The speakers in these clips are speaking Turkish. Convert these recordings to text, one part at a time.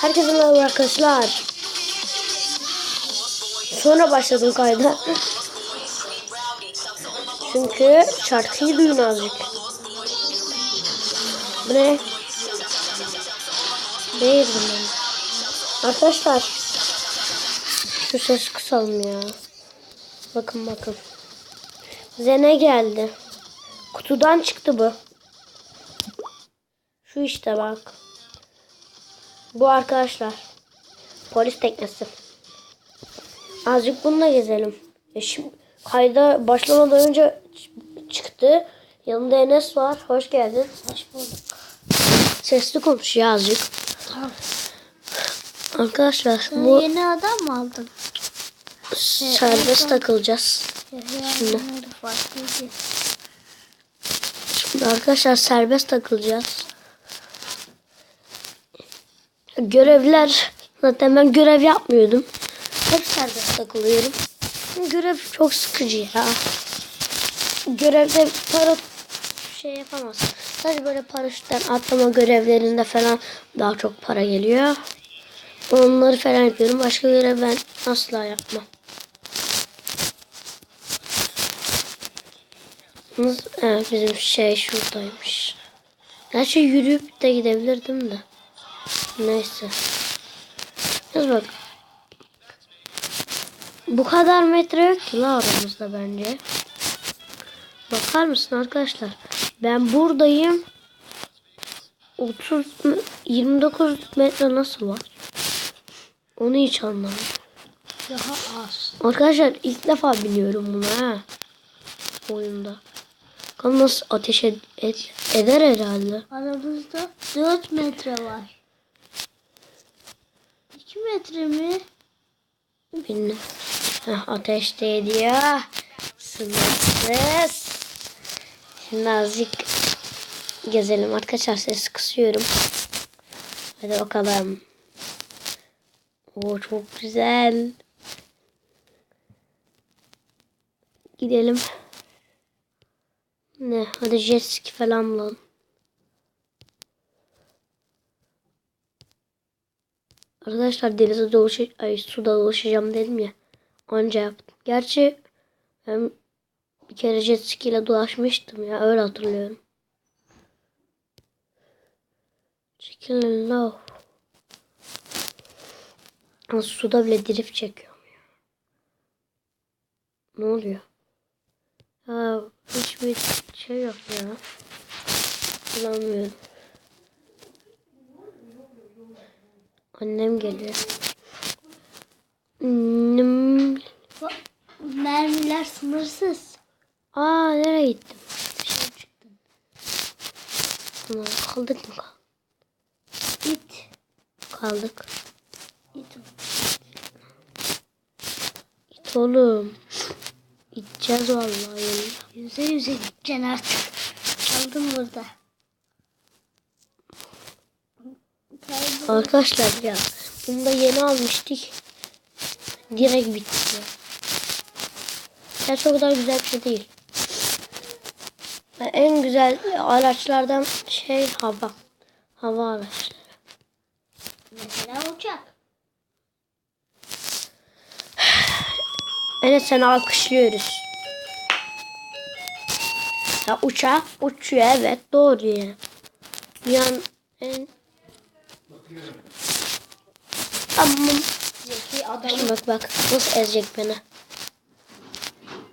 Herkese merhaba arkadaşlar. Sonra başladım kayda. Çünkü şarkıyı duyun azıcık. Bu ne? Değil bunlar. Arkadaşlar. Şu ses kısalım ya. Bakın bakın. Bize ne geldi? Kutudan çıktı bu. Şu işte bak. Bu arkadaşlar. Polis teknesi. Azıcık bununla gezelim. E şimdi kayda başlamadan önce çıktı. Yanında Enes var. Hoş geldin. Hoş bulduk. Sesli konuş ya azıcık. Arkadaşlar bu Yeni adam mı aldın? serbest takılacağız. Şimdi. Şimdi arkadaşlar serbest takılacağız. Görevler zaten ben görev yapmıyordum. Hep serbest takılıyorum. Görev çok sıkıcı ya. Görevde para şey yapamaz. Sadece böyle paraşütten atlama görevlerinde falan daha çok para geliyor. Onları falan yapıyorum. Başka görev ben asla yapmam. Evet, bizim şey şuradaymış. Gerçi yürüyüp de gidebilirdim de. Neyse. Yalnız bak. Bu kadar metre yok ki la aramızda bence. Bakar mısın arkadaşlar? Ben buradayım. 30 mı- 29 metre nasıl var? Onu hiç anlamadım. Daha az. Arkadaşlar ilk defa biniyorum buna ha. Oyunda. Bakalım nasıl ateş ed- ed- eder herhalde. Aramızda 4 metre var. 2 metre mi? Bilmiyorum. Heh, ateş de ediyor. Sınırsız. Şimdi azıcık gezelim arkadaşlar. Ses kısıyorum. Hadi bakalım. Oo çok güzel. Gidelim. Ne? Hadi jet ski falan bulalım. Arkadaşlar denize dolaşacağım, ay suda dolaşacağım dedim ya. Anca yaptım. Gerçi ben bir kere jet ski ile dolaşmıştım ya öyle hatırlıyorum. Chicken love. Ama suda bile drift çekiyorum ya. Ne oluyor? Ha hiçbir şey yok ya. Bulamıyorum. Annem geliyor. Annem. Mermiler sınırsız. Aa nereye gittim? Dışarı çıktın. Ulan kaldık mı? İt. Kaldık. İt. Git oğlum. Gideceğiz vallahi. Yüze yüze gideceksin artık. Kaldım burada. Arkadaşlar ya. Bunu da yeni almıştık. Direkt bitti. ya. Gerçi o kadar güzel bir şey değil. Ve En güzel araçlardan şey hava. Hava araçları. Mesela uçak. Evet seni alkışlıyoruz. Ya uçak uçuyor evet doğru ya. Dünyanın en Tamam. Zeki adam. Bak bak nasıl ezecek beni.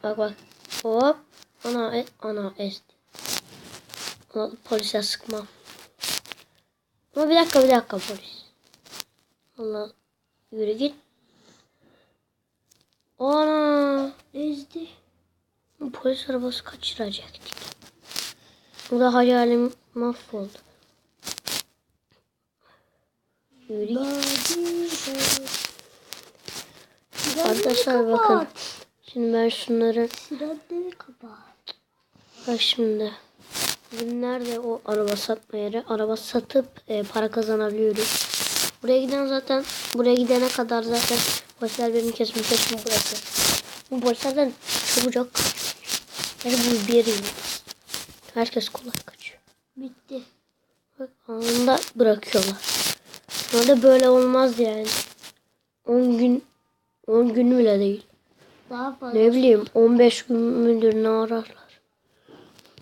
Bak bak. Hop. Ana ana ezdi. Ona polise sıkmam. Ama bir dakika bir dakika polis. Allah yürü git. Ana. Ezdi. Polis arabası kaçıracaktık. Bu da hayalim mahvoldu. Yürü git. Arkadaşlar bakın. Şimdi ben şunları kapat. bak şimdi. Bizim nerede o araba satma yeri? Araba satıp e, para kazanabiliyoruz. Buraya giden zaten buraya gidene kadar zaten polisler benim kesmiş kesin burası. Bu polislerden çabucak. Yani bu bir yeri. Herkes kolay kaçıyor. Bitti. Anında bırakıyorlar. Normalde böyle olmazdı yani. 10 gün 10 gün bile değil. Daha fazla. Ne bileyim 15 gün müdür ne ararlar.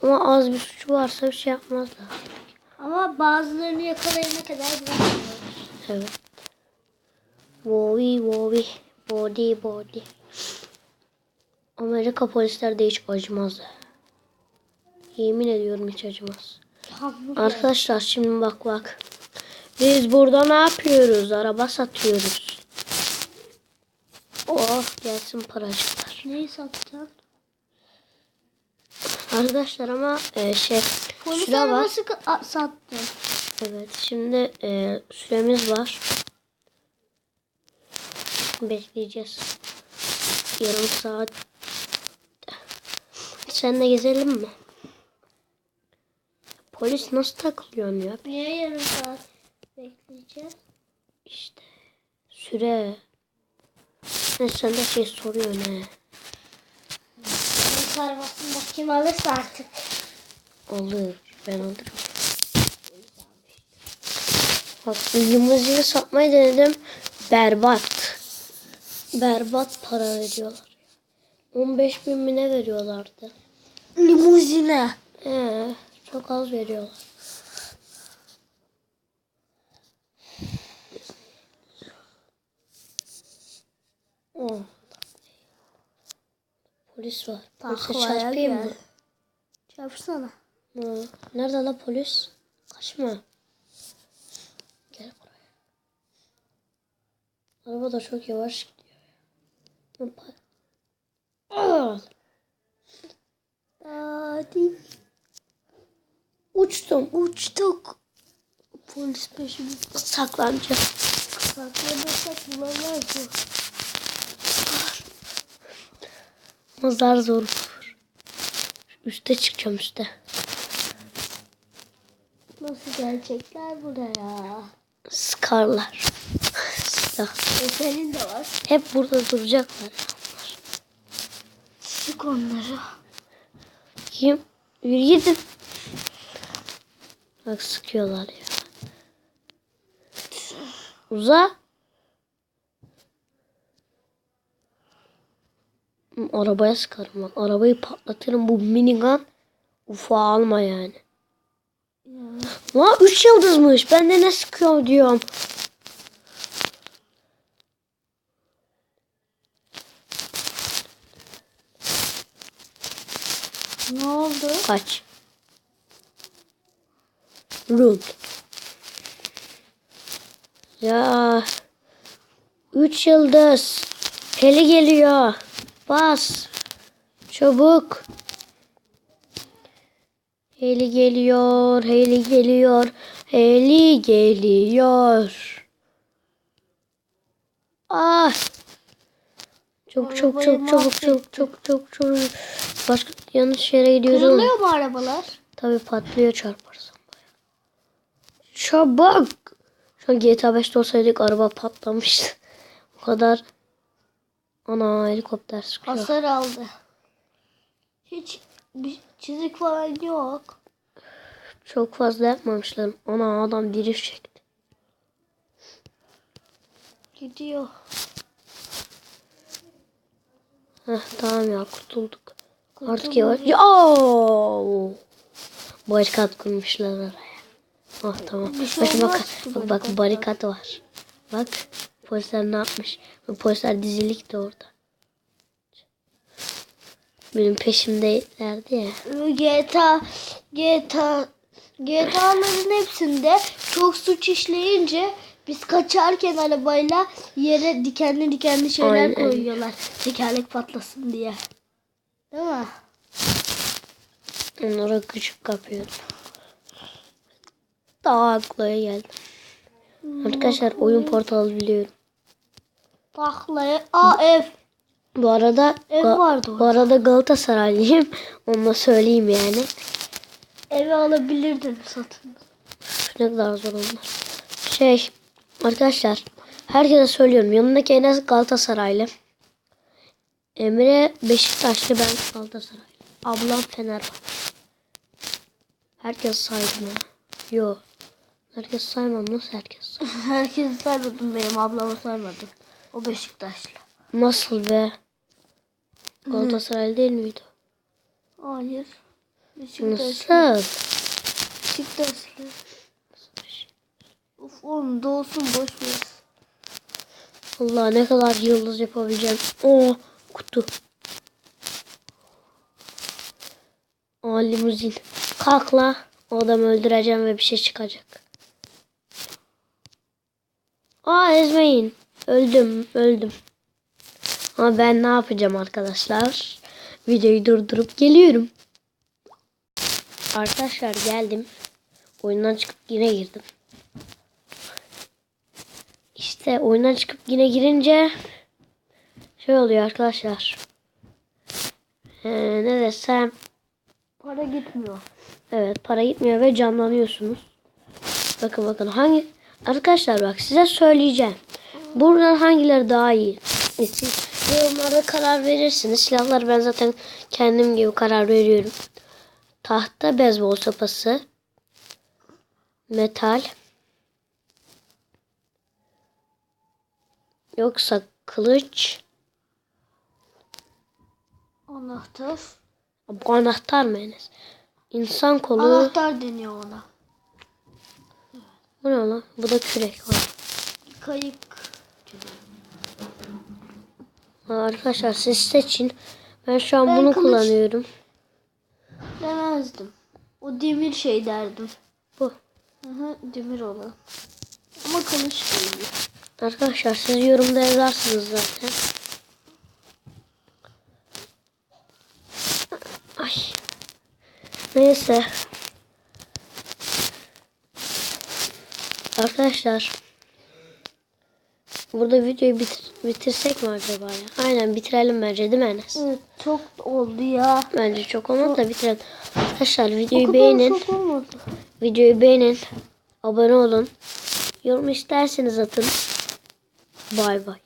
Ama az bir suçu varsa bir şey yapmazlar. Ama bazılarını yakalayana kadar bırakmıyoruz. Evet. Wowie wowie. Body body. Amerika polisler de hiç acımaz. Yemin ediyorum hiç acımaz. Arkadaşlar şimdi bak bak. Biz burada ne yapıyoruz? Araba satıyoruz. Oh gelsin paracıklar. Neyi satacaksın? Arkadaşlar ama e, şey Polis süre var. arabası ka- sattın. Evet şimdi e, süremiz var. Bekleyeceğiz. Yarım saat. Seninle gezelim mi? Polis nasıl takılıyor ya? Niye yarım saat bekleyeceğiz? İşte süre. Ne sen de şey soruyor ne? Arabasını da kim alırsa artık. Olur. Ben alırım. Bak limuzini satmayı denedim. Berbat. Berbat para veriyorlar. 15 bin mi ne veriyorlardı? Limuzine. Ee, çok az veriyorlar. Oh. Polis var. Polise Taklaya çarpayım mı? gel. Çarpsana. Ha, Nerede la polis? Kaçma. Gel buraya. Araba da çok yavaş gidiyor. Al. Hadi. Uçtum. Uçtuk. Polis peşimizde. Saklanacağım. Saklanırsak bulamaz bu. Ama zar zor olur. Üste çıkacağım üste. Nasıl gelecekler buraya? Sıkarlar. Silah. E senin de var. Hep burada duracaklar. Sık onları. Kim? Yürü gidin. Bak sıkıyorlar ya. Uza. Arabaya sıkarım bak. Arabayı patlatırım. Bu minigun ufa alma yani. Ya. Lan 3 yıldızmış. Ben de ne sıkıyorum diyorum. Ne oldu? Kaç. Run. Ya. Üç yıldız. Heli geliyor. Bas. Çabuk. Heli geliyor. Heli geliyor. Heli geliyor. Ah. Çok çok çok çabuk çok çok çok çok. Başka yanlış yere gidiyorum. Kırılıyor mu arabalar? Tabii patlıyor çarparsam. Çabuk. Şu an GTA 5'te olsaydık araba patlamıştı. O kadar. Ana helikopter sıkıyor. Hasar aldı. Hiç bir çizik falan yok. Çok fazla yapmamışlar. Ana adam drift çekti. Gidiyor. Heh, tamam ya kurtulduk. Artık Kurtulduk. yavaş. Ya! Barikat kurmuşlar oraya. Ah tamam. Şey bak, bak, bak barikat var. Bak polisler ne yapmış. Polisler dizilik de orada. Benim peşimdelerdi ya. GTA GTA GTA'ların hepsinde çok suç işleyince biz kaçarken arabayla yere dikenli dikenli şeyler Aynen. koyuyorlar. Tekerlek patlasın diye. Değil mi? Onlara küçük kapıyordum. Daha aklıya geldim. Arkadaşlar oyun portalı biliyorum. Taklaya. Aa ev. Bu arada Ev vardı bu arada Galatasaraylıyım. Onu da söyleyeyim yani. Evi alabilirdin satın. Ne kadar zor onlar. Şey arkadaşlar herkese söylüyorum. Yanındaki Enes Galatasaraylı. Emre Beşiktaşlı ben Galatasaraylı. Ablam Fenerbahçe. Herkes saygın ha. Yo. Herkes saymam. Nasıl herkes? Herkesi saymadım benim ablamı saymadım. O Beşiktaşlı. Nasıl be? Galatasaray değil miydi? Hayır. Beşiktaşlı. Nasıl? Beşiktaşlı. Of oğlum doğsun boş ver. Allah ne kadar yıldız yapabileceğim. Oo kutu. Aa limuzin. Kalk la. O adamı öldüreceğim ve bir şey çıkacak. Aa ezmeyin. Öldüm öldüm. Ama ben ne yapacağım arkadaşlar? Videoyu durdurup geliyorum. Arkadaşlar geldim. Oyundan çıkıp yine girdim. İşte oyundan çıkıp yine girince şey oluyor arkadaşlar. Ee, ne desem Para gitmiyor. evet para gitmiyor ve canlanıyorsunuz. Bakın bakın hangi arkadaşlar bak size söyleyeceğim. Buradan hangileri daha iyi? Siz yorumlarda karar verirsiniz. Silahları ben zaten kendim gibi karar veriyorum. Tahta beyzbol sopası. Metal. Yoksa kılıç. Anahtar. Bu anahtar mı Enes? İnsan kolu. Anahtar deniyor ona. Bu ne lan? Bu da kürek var. Kayık. Arkadaşlar siz seçin. Ben şu an Ben bunu kılıç- kullanıyorum. Demezdim. O demir şey derdim. Bu. Hı hı, demir olan. Ama kılıç değil. Arkadaşlar siz yorumda yazarsınız zaten. Ay. Neyse. Arkadaşlar. Burada videoyu bitir- bitirsek mi acaba ya? Aynen bitirelim bence değil mi Enes? Evet çok oldu ya. Bence çok olmadı da bitirelim. Arkadaşlar videoyu beğenin. Videoyu beğenin. Abone olun. Yorum isterseniz atın. Bay bay.